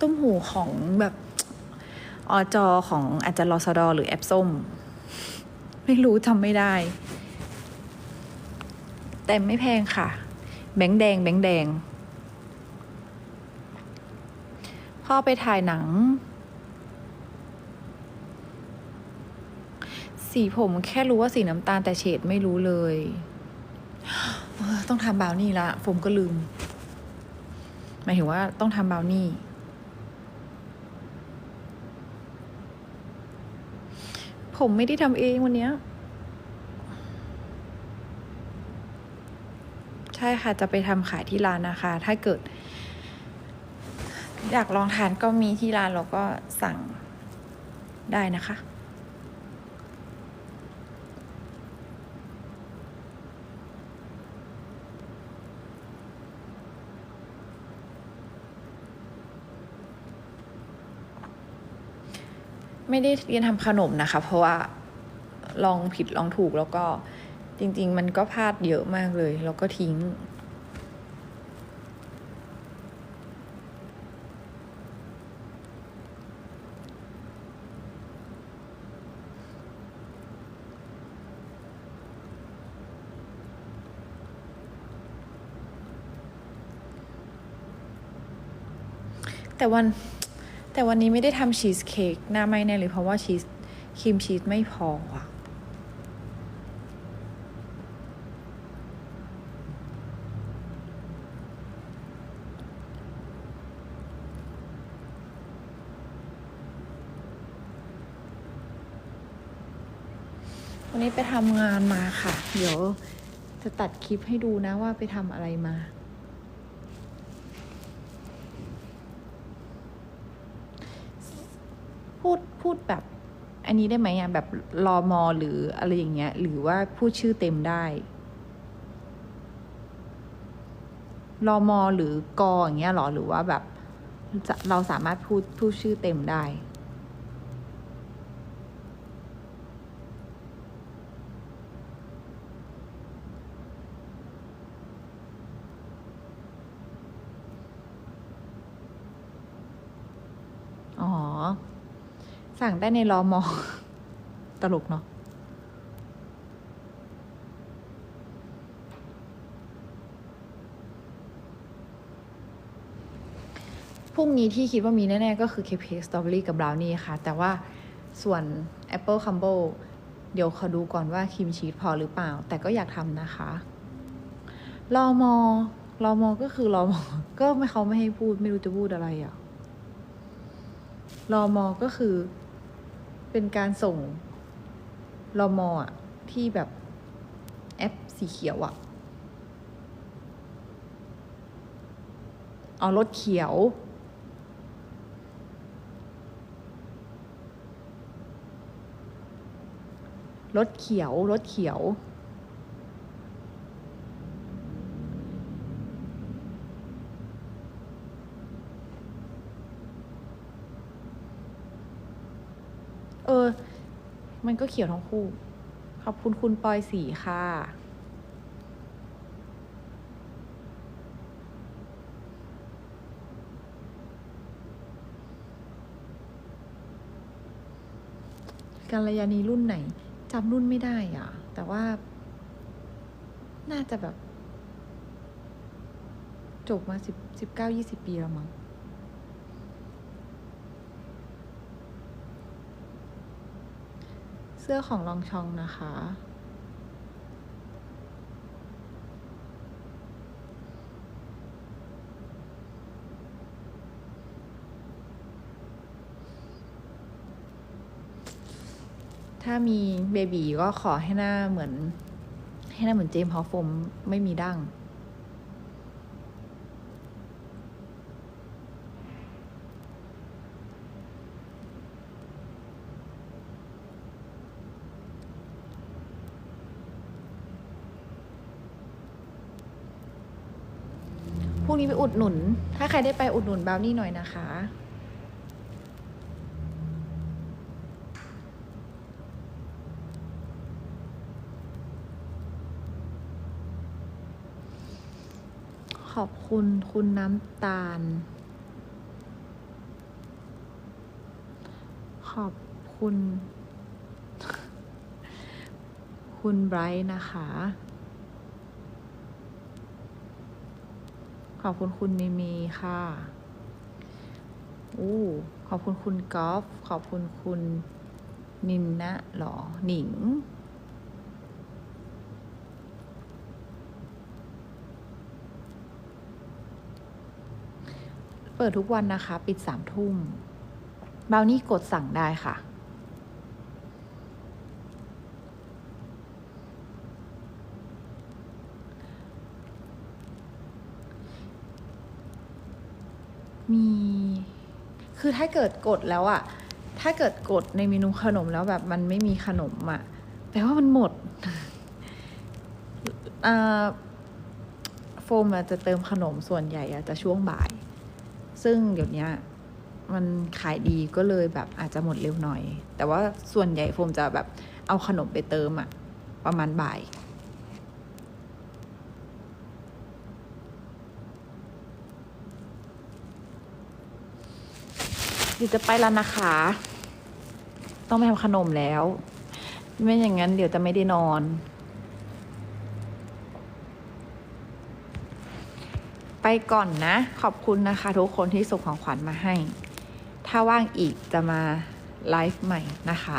ต้มหูของแบบอจอของอาจจะรอสดอหรือแอปส้ม ไม่รู้จำไม่ได้ แต่ไม่แพงค่ะ แบงค์แดง แบงค์แดง พ่อไปถ่ายหนัง สีผมแค่รู้ว่าสีน้ำตาลแต่เฉดไม่รู้เลยต้องทำบราวนี่ละผมก็ลืม หมายถึงว่าต้องทำบราวนี่ ผมไม่ได้ทำเองวันเนี้ย ใช่ค่ะจะไปทำขายที่ร้านนะคะ ถ้าเกิด อยากลองทานก็มีที่ร้านเราก็สั่งได้นะคะ ไม่ได้เรียนทำขนมนะคะ เพราะว่าลองผิดลองถูกแล้วก็จริง ๆ มันก็พลาดเยอะมากเลย แล้วก็ทิ้ง แต่วัน แต่วันนี้ไม่ได้ทำชีสเค้กหน้าไม่แน่เลยเพราะว่าชีสครีมชีสไม่พออะวันนี้ไปทำงานมาค่ะ เดี๋ยวจะตัดคลิปให้ดูนะว่าไปทำอะไรมา พูดพูดแบบอันนี้ได้ไหมอะแบบรอมอหรืออะไรอย่างเงี้ย หรือว่าพูดชื่อเต็มได้รอมอหรือกออย่างเงี้ยหรอหรือว่าแบบเราสามารถพูดพูดชื่อเต็มได้ อ๋อ สั่งได้ในรอมอ ตลกเนาะพรุ่งนี้ที่คิดว่ามีแน่ ๆ ก็คือเค k สตรอเบอรี่กับบราวนี่ค่ะ แต่ว่าส่วน Apple c u m b o เดี๋ยวขอดูก่อนว่าครีมชีสพอหรือเปล่า แต่ก็อยากทำนะคะรอมอรอมอก็คือรอมอก็ไม่เขาไม่ให้พูดไม่รู้จะพูดอะไรอะ่ะรอมอก็คือ เป็นการส่งรอมออะที่แบบแอปสีเขียวอะเอารถเขียว รถเขียว รถเขียว เออ มันก็เขียวทั้งคู่ ขอบคุณคุณปอยสีค่ะ กัลยาณีรุ่นไหนจำรุ่นไม่ได้อะ แต่ว่า น่าจะแบบ จบมาสิบสิบเก้ายี่สิบปีแล้วมั้ง เสื้อของลองชองนะคะ ถ้ามีเบบีก็ขอให้หน้าเหมือน ให้หน้าเหมือนเจมส์ฮอฟฟมไม่มีดั้ง พรุ่งนี้ไปอุดหนุน ถ้าใครได้ไปอุดหนุนบราวนี่หน่อยนะคะ ขอบคุณคุณน้ำตาล ขอบคุณ คุณไบรท์นะคะ ข อบคุณคุณมีมีค่ะอู้ขอบคุณคุณกอล์ฟขอบคุณคุณนินนะหรอ หนิง เปิดทุกวันนะคะ ปิดสามทุ่มบานี่กดสั่งได้ค่ะ มี คือถ้าเกิดกดแล้วอะถ้าเกิดกดในเมนูขนมแล้วแบบมันไม่มีขนมอะแปลว่ามันหมดโฟมจะเติมขนมส่วนใหญ่อะจะช่วงบ่าย ซึ่งเดี๋ยวนี้มันขายดีก็เลยแบบอาจจะหมดเร็วหน่อย แต่ว่าส่วนใหญ่โฟมจะแบบเอาขนมไปเติมอะประมาณบ่าย เดี๋ยวจะไปแล้วนะคะ ต้องไปทำขนมแล้ว ไม่อย่างนั้นเดี๋ยวจะไม่ได้นอน ไปก่อนนะ ขอบคุณนะคะ ทุกคนที่ส่งของขวัญมาให้ ถ้าว่างอีกจะมาไลฟ์ใหม่นะคะ